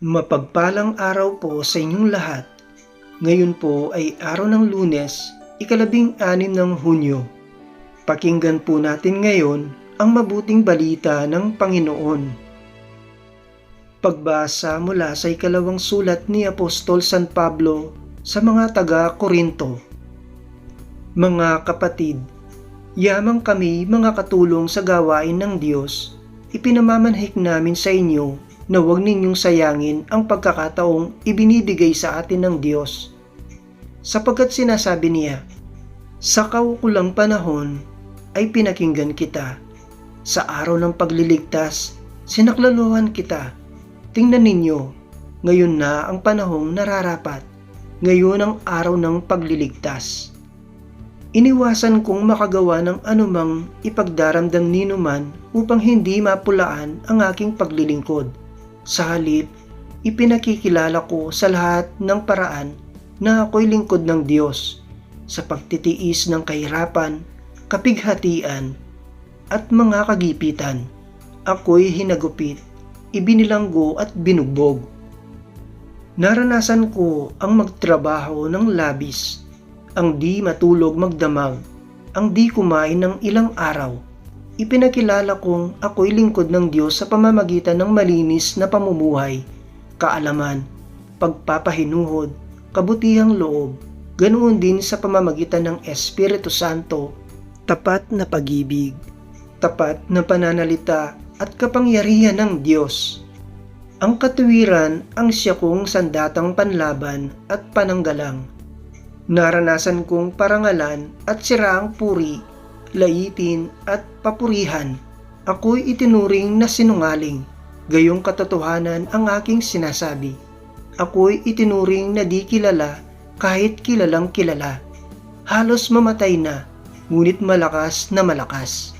Mapagpalang araw po sa inyong lahat. Ngayon po ay araw ng lunes, ikalabing anim ng Hunyo. Pakinggan po natin ngayon ang mabuting balita ng Panginoon. Pagbasa mula sa ikalawang sulat ni Apostol San Pablo sa mga taga-Korinto. Mga kapatid, yamang kami mga katulong sa gawain ng Diyos, ipinamamanhik namin sa inyo na huwag ninyong sayangin ang pagkakataong ibinibigay sa atin ng Diyos. Sapagkat sinasabi niya, sa kaukulang panahon ay pinakinggan kita. Sa araw ng pagliligtas, sinaklaluhan kita. Tingnan ninyo, ngayon na ang panahong nararapat. Ngayon ang araw ng pagliligtas. Iniwasan kong makagawa ng anumang ipagdaramdam ninuman upang hindi mapulaan ang aking paglilingkod sa halip, ipinakikilala ko sa lahat ng paraan na ako'y lingkod ng Diyos sa pagtitiis ng kahirapan, kapighatian, at mga kagipitan. Ako'y hinagupit, ibinilanggo at binugbog. Naranasan ko ang magtrabaho ng labis, ang di matulog magdamag, ang di kumain ng ilang araw, ipinakilala kong ako'y lingkod ng Diyos sa pamamagitan ng malinis na pamumuhay, kaalaman, pagpapahinuhod, kabutihang loob, ganoon din sa pamamagitan ng Espiritu Santo, tapat na pag-ibig, tapat na pananalita at kapangyarihan ng Diyos. Ang katuwiran ang siya kong sandatang panlaban at pananggalang. Naranasan kong parangalan at siraang puri laitin at papurihan. Ako'y itinuring na sinungaling, gayong katotohanan ang aking sinasabi. Ako'y itinuring na di kilala kahit kilalang kilala. Halos mamatay na, ngunit malakas na malakas.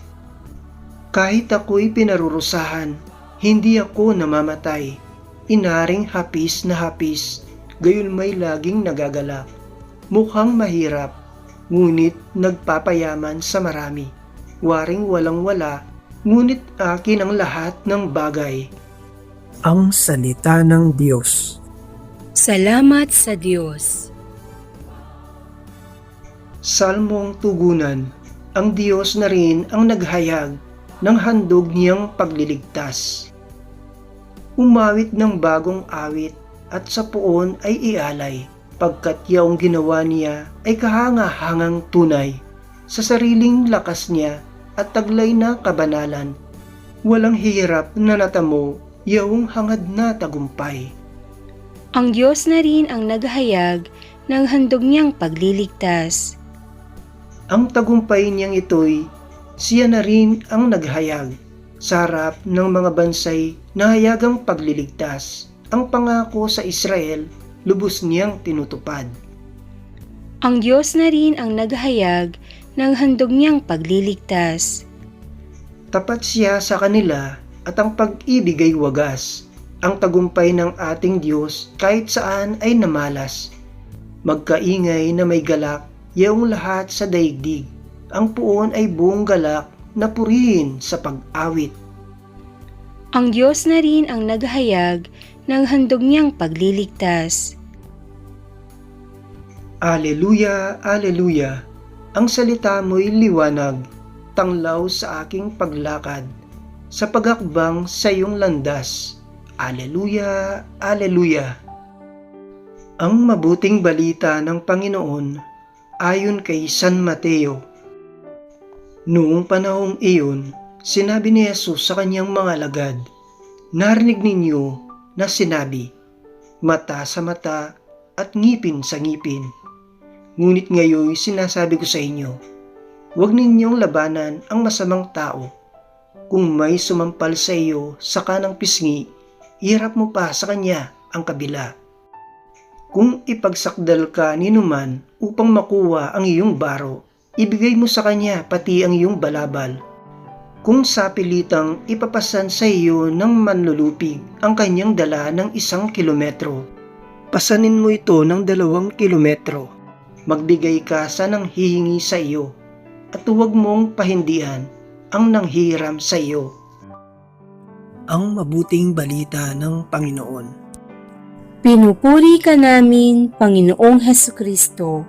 Kahit ako'y pinarurusahan, hindi ako namamatay. Inaring hapis na hapis, gayon may laging nagagalak. Mukhang mahirap, ngunit nagpapayaman sa marami. Waring walang wala, ngunit akin ang lahat ng bagay. Ang Salita ng Diyos Salamat sa Diyos. Salmong Tugunan Ang Diyos na rin ang naghayag ng handog niyang pagliligtas. Umawit ng bagong awit at sa puon ay ialay pagkat yaong ginawa niya ay kahanga-hangang tunay sa sariling lakas niya at taglay na kabanalan. Walang hirap na natamo yaong hangad na tagumpay. Ang Diyos na rin ang naghayag ng handog niyang pagliligtas. Ang tagumpay niyang ito'y siya na rin ang naghayag sa harap ng mga bansay na hayagang pagliligtas. Ang pangako sa Israel lubos niyang tinutupad. Ang Diyos na rin ang naghayag ng handog niyang pagliligtas. Tapat siya sa kanila at ang pag-ibig ay wagas. Ang tagumpay ng ating Diyos kahit saan ay namalas. Magkaingay na may galak, yaong lahat sa daigdig. Ang puon ay buong galak na purihin sa pag-awit. Ang Diyos na rin ang naghayag ng handog niyang pagliligtas. Aleluya, Aleluya. Ang salita mo'y liwanag, tanglaw sa aking paglakad, sa pagakbang sa iyong landas. Aleluya, Aleluya. Ang mabuting balita ng Panginoon ayon kay San Mateo. Noong panahong iyon, sinabi ni Jesus sa kanyang mga alagad, Narinig ninyo na sinabi, mata sa mata at ngipin sa ngipin. Ngunit ngayon sinasabi ko sa inyo, huwag ninyong labanan ang masamang tao. Kung may sumampal sa iyo sa kanang pisngi, iharap mo pa sa kanya ang kabila. Kung ipagsakdal ka ni numan upang makuha ang iyong baro, ibigay mo sa kanya pati ang iyong balabal. Kung sapilitang ipapasan sa iyo ng manlulupig ang kanyang dala ng isang kilometro, pasanin mo ito ng dalawang kilometro. Magbigay ka sa nang hihingi sa iyo at huwag mong pahindian ang nanghiram sa iyo. Ang mabuting balita ng Panginoon. Pinupuri ka namin, Panginoong Heso Kristo.